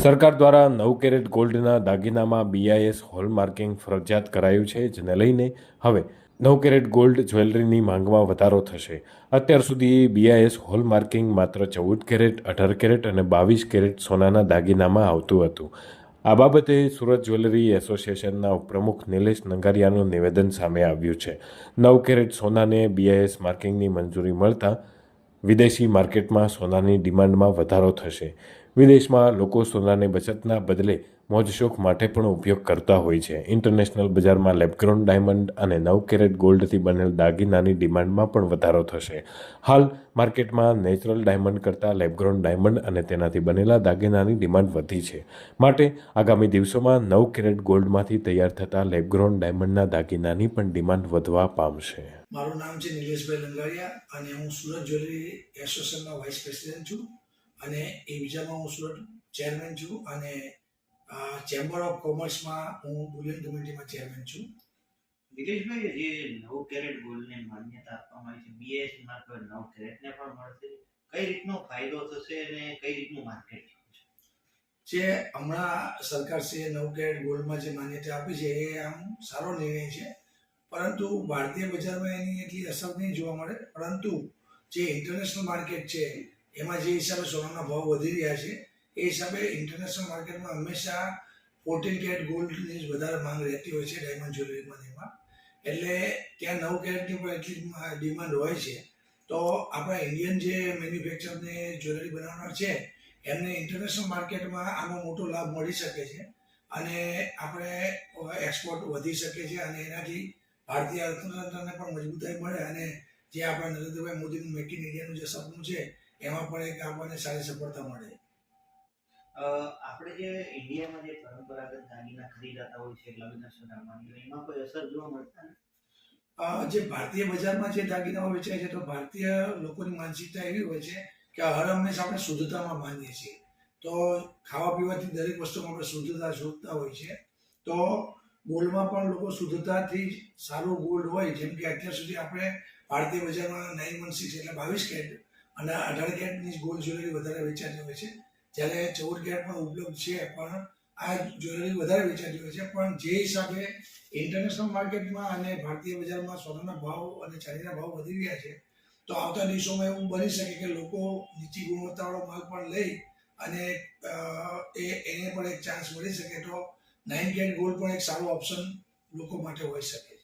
સરકાર દ્વારા નવ કેરેટ ગોલ્ડના દાગીનામાં બીઆઈએસ હોલમાર્કિંગ ફરજિયાત કરાયું છે, જેને લઈને હવે નવ કેરેટ ગોલ્ડ જ્વેલરીની માંગમાં વધારો થશે. અત્યાર સુધી બીઆઈએસ હોલમાર્કિંગ માત્ર ચૌદ કેરેટ, અઢાર કેરેટ અને બાવીસ કેરેટ સોનાના દાગીનામાં આવતું હતું. આ બાબતે સુરત જ્વેલરી એસોસિએશનના ઉપપ્રમુખ નિલેશ નંગારિયાનું નિવેદન સામે આવ્યું છે. નવ કેરેટ સોનાને બીઆઈએસ માર્કિંગની મંજૂરી મળતા વિદેશી માર્કેટમાં સોનાની ડિમાન્ડમાં વધારો થશે. વિદેશમાં લોકો સોનાની બચતના બદલે મોજશોખ માટે પણ ઉપયોગ કરતા હોય છે. ઇન્ટરનેશનલ બજારમાં લેબગ્રોન ડાયમંડ અને નવ કેરેટ ગોલ્ડથી બનેલ દાગીનાની ડિમાન્ડમાં પણ વધારો થશે. હાલ માર્કેટમાં નેચરલ ડાયમંડ કરતાં લેબગ્રોન ડાયમંડ અને તેનાથી બનેલા દાગીનાની ડિમાન્ડ વધી છે. માટે આગામી દિવસોમાં નવ કેરેટ ગોલ્ડમાંથી તૈયાર થતા લેબગ્રોન ડાયમંડના દાગીનાની પણ ડિમાન્ડ વધવા પામશે. મારું નામ છે નિલેશભાઈ લંગારિયા અને હું સુરત જ્વેલરી એસોસિએશનના વાઇસ પ્રેસિડેન્ટ છું. અને એ બીજામાં હું સુરત ચેરમેન છું અને ચેમ્બર ઓફ કોમર્સમાં હું બુલિયન કમિટીમાં ચેરમેન છું. નિલેશભાઈ જે નવ કેરેટ ગોલ્ડને માન્યતા આપવામાં આવી છે. બીએસ માર્કેટ નવ કેરેટને પણ મળશે. કઈ રીતનો ફાયદો થશે અને કઈ રીતનું માર્કેટ જે હમણાં સરકારશ્રીએ નવ કેરેટ ગોલ્ડમાં જે માન્યતા આપી છે એ આમ સારો નિર્ણય છે. પરંતુ ભારતીય બજારમાં એની એટલી અસર નહીં જોવા મળે. પરંતુ જે ઇન્ટરનેશનલ માર્કેટ છે એમાં જે હિસાબે સોનાના ભાવ વધી રહ્યા છે, એ હિસાબે ઇન્ટરનેશનલ માર્કેટમાં હંમેશા ફોર્ટીન કેરેટ ગોલ્ડની જ વધારે માંગ રહેતી હોય છે ડાયમંડ જ્વેલરીમાં એમાં. એટલે ત્યાં નવ કેરેટની પણ એટલી ડિમાન્ડ હોય છે. તો આપણા ઇન્ડિયન જે મેન્યુફેક્ચરને જ્વેલરી બનાવનાર છે, એમને ઇન્ટરનેશનલ માર્કેટમાં આનો મોટો લાભ મળી શકે છે. અને આપણે એક્સપોર્ટ વધી શકે છે અને એનાથી ભારતીય અર્થતંત્રને પણ મજબૂતાઈ મળે અને જે આપણા નરેન્દ્રભાઈ મોદીનું મેક ઇન ઇન્ડિયાનું જે સપનું છે એમાં પણ એક આપણને સારી સફળતા મળે. આપણે જે ઇન્ડિયામાં જે પરંપરાગત દાગીના ખરીદાતા હોય છે લગ્ન સગામાં એમાં કોઈ અસર જોવા મળતા નથી? જે ભારતીય બજારમાં જે દાગીનાઓ વેચાય છે તો ભારતીય લોકોની માનસિકતા એવી હોય છે કે હર હંમેશા આપણે શુદ્ધતામાં માનીએ છીએ. તો ખાવા પીવાથી દરેક વસ્તુમાં આપણે શુદ્ધતા શોધતા હોય છે. તો ગોલ્ડમાં પણ લોકો શુદ્ધતાથી જ સારું ગોલ્ડ હોય જેમ કે અત્યાર સુધી આપણે ભારતીય બજારમાં નાઇન વન સિક્સ એટલે બાવીસ કેરેટ અને અઢાર કેરેટની ગોલ્ડ જ્વેલરી વધારે વેચાતી હોય છે. જ્યારે ચૌદ કેરેટ પણ ઉપલબ્ધ છે, પણ આ જ્વેલરી વધારે વેચાતી હોય છે. પણ જે હિસાબે ઇન્ટરનેશનલ માર્કેટમાં અને ભારતીય બજારમાં સોનાના ભાવ અને ચાંદીના ભાવ વધી રહ્યા છે, તો આવતા દિવસોમાં એવું બની શકે કે લોકો નીચી ગુણવત્તાવાળો માલ પણ લઈ અને એ, એને પણ એક ચાન્સ મળી શકે. તો નાઇન કેરેટ ગોલ્ડ પણ એક સારો ઓપ્શન લોકો માટે હોઈ શકે